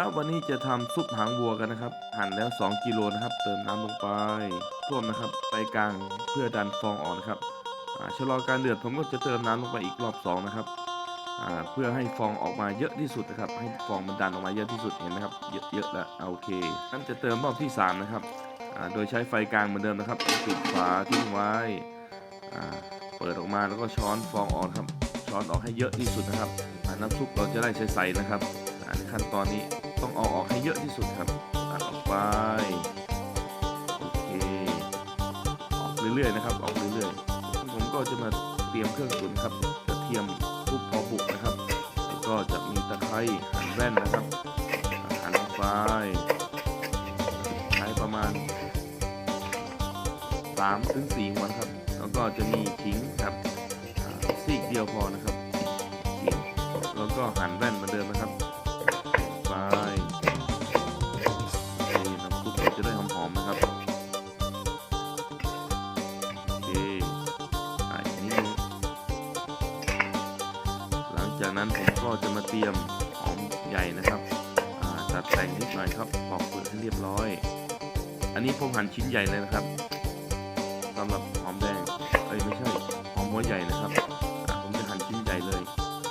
ครับ วันนี้จะทำซุปหางวัวกันนะครับ หั่นแล้ว 2กิโลนะครับ เติมน้ำลงไปท่วมนะครับ ไปกลางเพื่อดันฟองออกนะครับอ่าชะลอการเดือดผมก็จะเติมน้ำลงไปอีกรอบ2นะครับเพื่อให้ฟองออกมาเยอะที่สุดนะครับ ให้ฟองมันดันออกมาเยอะที่สุดเห็นไหมครับ เยอะๆแล้วโอเคนั่นจะเติมรอบที่สามนะครับโดยใช้ไฟกลางเหมือนเดิมนะครับปิดฝาทิ้งไว้เปิดออกมาแล้วก็ช้อนฟองออกครับ ช้อนออกให้เยอะที่สุดนะครับน้ำซุปเราจะได้ใสๆนะครับอันขั้นตอนนี้ ต้องเอาออกให้เยอะที่สุดครับตัดออกไปโอเคออกเรื่อยๆนะครับ ออกเรื่อยๆผมก็จะมาเตรียมเครื่องตุ๋นครับกระเทียมทุบพอบุกนะครับแล้วก็จะมีตะไคร้หั่นแว่นนะครับหั่นลงไปใช้ประมาณ3ถึง4หัวนครับ แล้วก็จะมีขิงครับซีกเดียวพอนะครับขิงแล้วก็หั่นแว่นเหมือนเดิมนะครับ เตรียมหอมใหญ่นะครับตัดแต่งนิดหน่อยครับปอกเปลือกให้เรียบร้อย อันนี้ผมหั่นชิ้นใหญ่เลยนะครับสำหรับหอมแดงเอ้ยไม่ใช่หอมหัวใหญ่นะครับผมจะหั่นชิ้นใหญ่เลย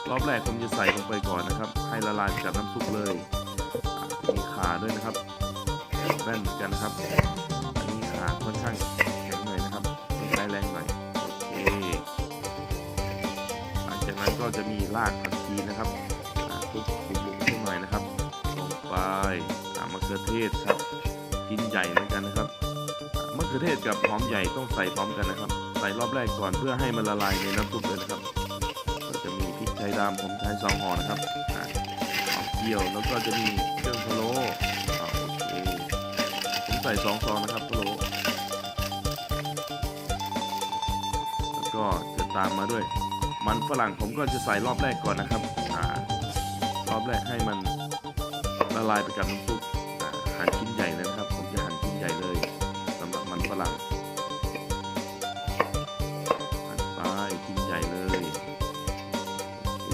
รอบแรกผมจะใส่ลงไปก่อนนะครับ ให้ละลายกับน้ำซุปเลยมีขาด้วยนะครับแว่นเหมือนกันนะครับอันนี้ขาค่อนข้างแข็งหน่อยนะครับใช้แรงหน่อยโอเคหลังจากนั้นก็จะมีรากผักชีนะครับะมะเขือเทศครับชิ้นใหญ่เหมือนกันนะครับมะเขือเทศกับหอมใหญ่ต้องใส่พร้อมกันนะครับ ใส่รอบแรกก่อนเพื่อให้มันละลายในน้ำซุปเลยนะครับ ก็จะมีพริกไทยดำผมใช้ซองห่อนะครับอะหอมเจียวแล้วก็จะมีเครื่องพะโล้อ่โอเคผมใส่สองซองนะครับพะโล้แล้วก็จะตามมาด้วย มันฝรั่งผมก็จะใส่รอบแรกก่อนนะครับรอบแรกให้มันละลายไปกับน้ำซุป หั่นชิ้นใหญ่เลยนะครับ ผมจะหั่นชิ้นใหญ่เลยสำหรับมันฝรั่งหั่นไปชิ้นใหญ่เลยโอเค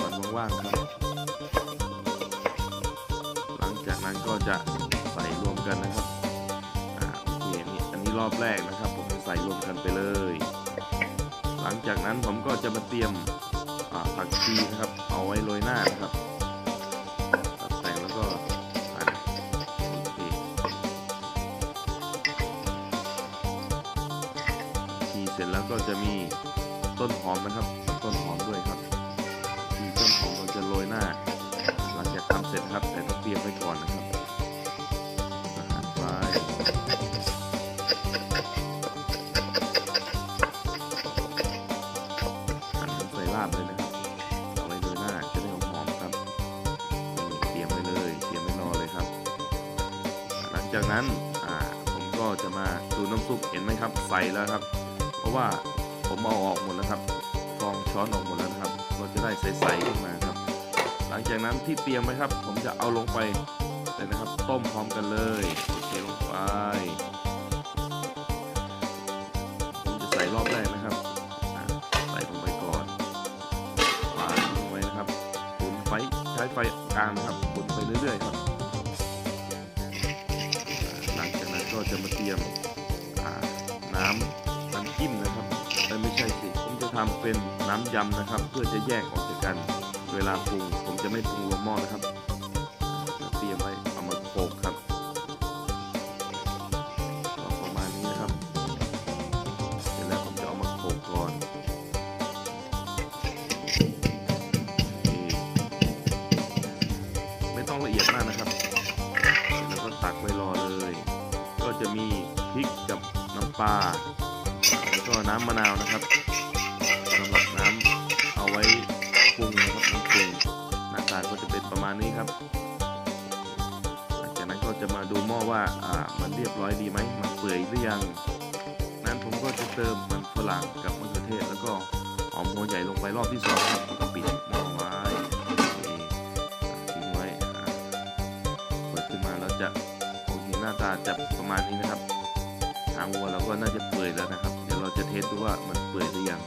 วันว่างๆครับ หลังจากนั้นก็จะใส่รวมกันนะครับอ่าโอเคนี่อันนี้รอบแรกนะครับ ผมจะใส่รวมกันไปเลย หลังจากนั้นผมก็จะมาเตรียมอักชีนะครับ เอาไว้โรยหน้านะครับ เสร็จแล้วก็จะมีต้นหอมนะครับ ต้นหอมด้วยครับมีต้นหอมเราจะโรยหน้า หลังจากทำเสร็จครับแต่ต้องเตรียมไว้ก่อนนะครับอาหารไฟหั่นใส่ลาบเลยนะครับเอาไว้โรยหน้าจะได้หอมๆครับเตรียมไว้เลยเตรียมไว้รอเลยครับ หลังจากนั้นผมก็จะมาดูน้ำซุปเห็นไหมครับใส่แล้วครับ ว่าผมเอาออกหมดแล้วครับฟองช้อนออกหมดแล้วนะครับ เราจะได้ใสๆขึ้นมาครับ หลังจากนั้นที่เตรียมไว้ครับ ผมจะเอาลงไปเลยนะครับ ต้มพร้อมกันเลยโอเคลงไปผมจะใส่รอบแรกนะครับใส่ลงไปก่อนวางทิ้งไว้นะครับบุนไฟใช้ไฟกลางนะครับบุนไปเรื่อยๆครับ หลังจากนั้นก็จะมาเตรียม ทำเป็นน้ำยำนะครับ เพื่อจะแยกออกจากกัน เวลาปรุงผมจะไม่ปรุงลงหม้อนะครับเตรียมไว้เอามาโขลกครับก็ประมาณนี้นะครับ เสร็จแล้วผมจะเอามาโขลกก่อนไม่ต้องละเอียดมากนะครับแล้วก็ตักไว้รอเลย ก็จะมีพริกกับน้ำปลาแล้วก็น้ำมะนาวนะครับ ณนี้ครับหลังจากนั้นก็จะมาดูหม้อว่าอ่ามันเรียบร้อยดีไหมมันเปื่อยหรือยัง นั้นผมก็จะเติมมันฝรั่งกับมะเขือเทศแล้วก็หอมหัวใหญ่ลงไปรอบที่สองครับแล้วก็ปิดหม้อไว้นี่ทิ้งไว้เปิดขึ้นมาแล้วจะโอเคหน้าตาจะประมาณนี้นะครับ หางวัวเราก็น่าจะเปื่อยแล้วนะครับ เดี๋ยวเราจะเทสดูว่ามันเปื่อยหรือยัง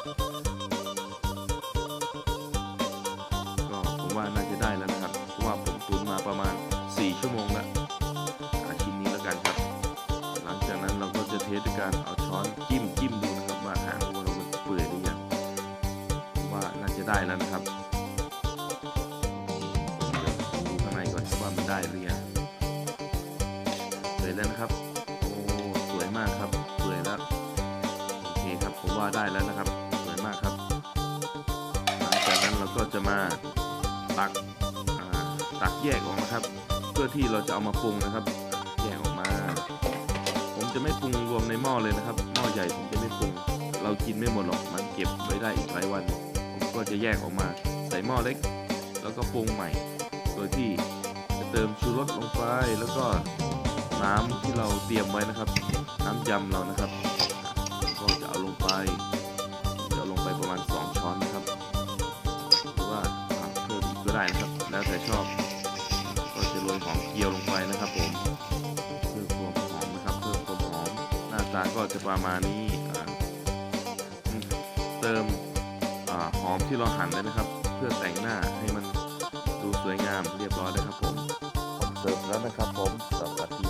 ก็ผมว่าน่าจะได้แล้วนะครับ เพราะว่าผมตุนมาประมาณ 4 ชั่วโมงแล้วอาชิ้นนี้แล้วกันครับ หลังจากนั้นเราก็จะเทสด้วยการเอาช้อนจิ้มจิ้มดูนะครับว่าหางวัวเรามันเปื่อยหรือยังผมว่าน่าจะได้แล้วนะครับผมดูข้างในก่อนว่ามันได้หรือยังเปื่อยแล้วนะครับโอ้สวยมากครับเปื่อยแล้วโอเคครับผมว่าได้แล้วนะครับ จะมาตักตักแยกออกนะครับ เพื่อที่เราจะเอามาปรุงนะครับ แยกออกมา ผมจะไม่ปรุงรวมในหม้อเลยนะครับ หม้อใหญ่ผมจะไม่ปรุง เรากินไม่หมดหรอกมันเก็บไว้ได้อีกหลายวัน ผมก็จะแยกออกมาใส่หม้อเล็ก แล้วก็ปรุงใหม่ โดยที่จะเติมชูรสลงไปแล้วก็น้ำที่เราเตรียมไว้นะครับ น้ำยำเรานะครับ ก็จะเอาลงไป ได้นะครับ แล้วแต่ชอบ ก็จะโรยหอมเกียวลงไปนะครับผมเพิ่มความหอมนะครับเพิ่มความหอมหน้าตาก็จะประมาณนี้อ่เติมอหอมที่เราหั่นไว้นะครับ เพื่อแต่งหน้าให้มันดูสวยงามเรียบร้อยเลยครับผมเสร็จแล้วนะครับผมสวัสดีครับ